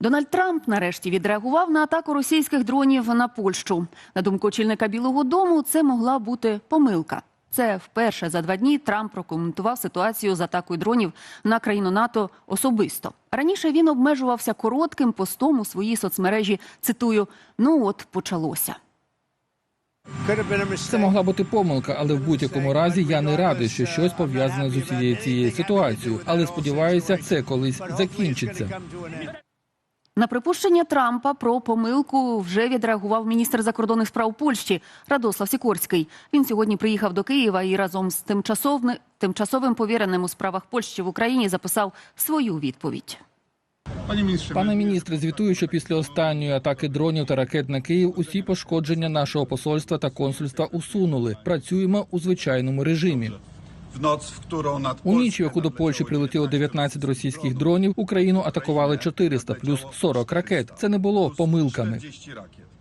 Дональд Трамп нарешті відреагував на атаку російських дронів на Польщу. На думку очільника Білого Дому, це могла бути помилка. Це вперше за два дні Трамп прокоментував ситуацію з атакою дронів на країну НАТО особисто. Раніше він обмежувався коротким постом у своїй соцмережі. Цитую: ну от почалося. Це могла бути помилка, але в будь-якому разі я не радий, що щось пов'язане з усією цією ситуацією. Але сподіваюся, це колись закінчиться. На припущення Трампа про помилку вже відреагував міністр закордонних справ Польщі Радослав Сікорський. Він сьогодні приїхав до Києва і разом з тимчасовни- тимчасовим повіреним у справах Польщі в Україні записав свою відповідь. Пане міністре, звітую, що після останньої атаки дронів та ракет на Київ усі пошкодження нашого посольства та консульства усунули. Працюємо у звичайному режимі. У ніч, яку до Польщі прилетіло 19 російських дронів, Україну атакували 400 плюс 40 ракет. Це не було помилками. 40 rakiet.